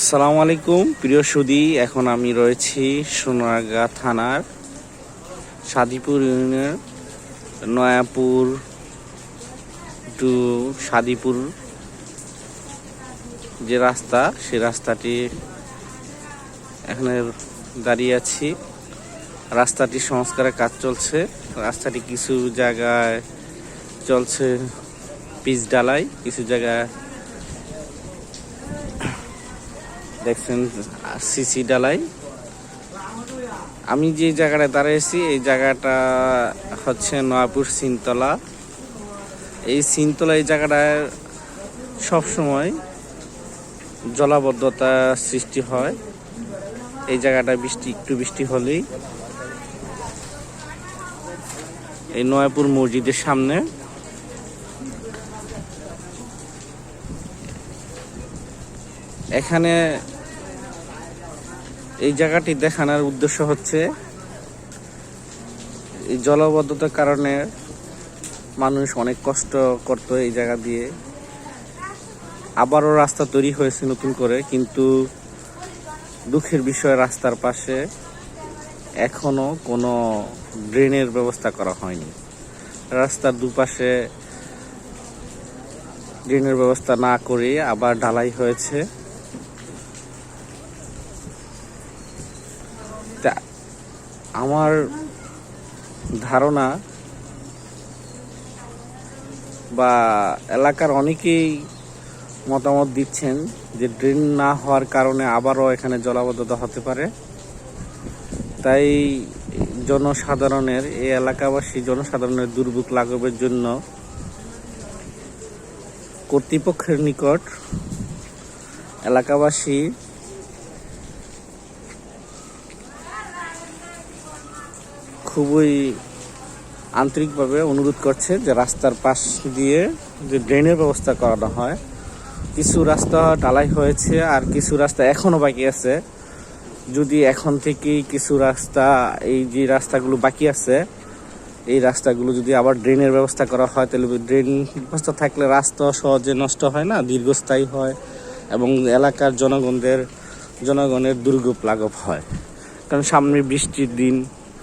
আসসালামু আলাইকুম, প্রিয় সুদী, এখন আমি রয়েছি সোনারগাঁ থানার সাদিপুর ইউনিয়নের নয়াপুর টু সাদিপুর যে রাস্তা, সে রাস্তাটি এখানে দাঁড়িয়ে আছি। রাস্তাটি সংস্কারের কাজ চলছে। রাস্তাটি কিছু জায়গায় চলছে পিচ ডালাই কিছু জায়গায় দেখছেন সিসি ডালাই। আমি যে জায়গাটায় দাঁড়িয়েছি এই জায়গাটা হচ্ছে নয়াপুর সিনতলা। এই সিনতলা, এই জায়গাটায় সবসময় জলাবদ্ধতা সৃষ্টি হয়। এই জায়গাটায় বৃষ্টি, একটু বৃষ্টি হলেই। এই নয়াপুর মসজিদের সামনে। এখানে এই জায়গাটি দেখানোর উদ্দেশ্য হচ্ছে এই জলবদ্ধতার কারণে মানুষ অনেক কষ্ট করতো এই জায়গা দিয়ে। আবারও রাস্তা তৈরি হয়েছে নতুন করে, কিন্তু দুঃখের বিষয়, রাস্তার পাশে এখনও কোনো ড্রেনের ব্যবস্থা করা হয়নি। রাস্তার দুপাশে ড্রেনের ব্যবস্থা না করে আবার ঢালাই হয়েছে। তা আমার ধারণা বা এলাকার অনেকেই মতামত দিচ্ছেন যে ড্রেন না হওয়ার কারণে আবারও এখানে জলাবদ্ধতা হতে পারে। তাই জনসাধারণের, এই এলাকাবাসী জনসাধারণের দুর্ভোগ লাঘবের জন্য কর্তৃপক্ষের নিকট এলাকাবাসী খুবই আন্তরিকভাবে অনুরোধ করছে যে রাস্তার পাশ দিয়ে যে ড্রেনের ব্যবস্থা করানো হয়। কিছু রাস্তা ঢালাই হয়েছে আর কিছু রাস্তা এখনও বাকি আছে। যদি এখন থেকেই কিছু রাস্তা, এই যে রাস্তাগুলো বাকি আছে, এই রাস্তাগুলো যদি আবার ড্রেনের ব্যবস্থা করা হয়, তাহলে ড্রেন ব্যবস্থা থাকলে রাস্তা সহজে নষ্ট হয় না, দীর্ঘস্থায়ী হয় এবং এলাকার জনগণদের, জনগণের দুর্ভোগ লাঘব হয়। কারণ সামনে বৃষ্টির দিন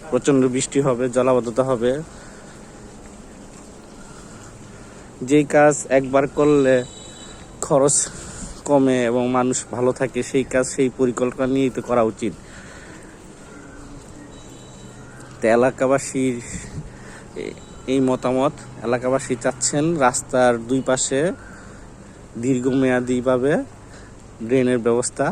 প্রচণ্ড বৃষ্টি হবে, জলাবদ্ধতা হবে। যেই কাজ একবার করলে খরচ কমে এবং মানুষ ভালো থাকে, সেই কাজ, সেই পরিকল্পনা নিয়েই তো করা উচিত। তো এলাকাবাসীর এই মতামত, এলাকাবাসী চাচ্ছেন রাস্তার দুই পাশে দীর্ঘমেয়াদীভাবে ড্রেনের ব্যবস্থা।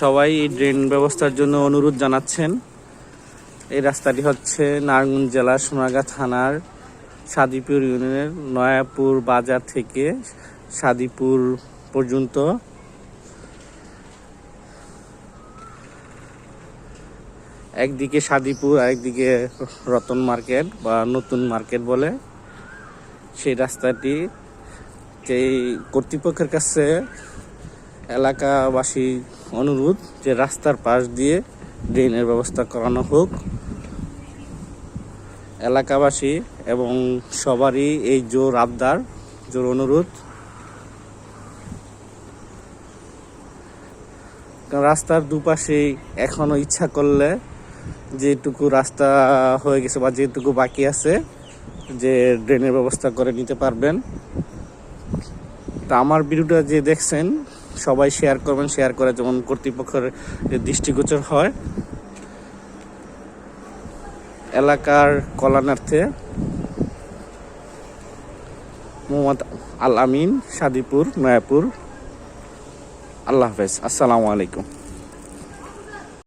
সবাই এই ড্রেন ব্যবস্থার জন্য অনুরোধ জানাচ্ছেন। এই রাস্তাটি হচ্ছে নারায়ণগঞ্জ জেলার সোনারগাঁ থানার সাদিপুর ইউনিয়নের নয়াপুর বাজার থেকে সাদিপুর পর্যন্ত। একদিকে সাদিপুর, আরেকদিকে রতন মার্কেট বা নতুন মার্কেট বলে। সেই রাস্তাটি সেই কর্তৃপক্ষের কাছে এলাকাবাসী অনুরোধ যে রাস্তার পাশ দিয়ে ড্রেনের ব্যবস্থা করানো হোক। এলাকাবাসী এবং সবারই এই জোর আবদার, জোর অনুরোধ। রাস্তার দুপাশেই এখনও ইচ্ছা করলে যেটুকু রাস্তা হয়ে গেছে বা যেটুকু বাকি আছে, যে ড্রেনের ব্যবস্থা করে নিতে পারবেন। তা আমার ভিডিওটা যে দেখছেন সবাই শেয়ার করবেন শেয়ার করে যেমন কর্তৃপক্ষের দৃষ্টিগোচর হয়। এলাকার কল্যাণার্থে মোহাম্মদ আল আমিন, সাদিপুর, নয়াপুর। আল্লাহ হাফেজ। আসসালামু আলাইকুম।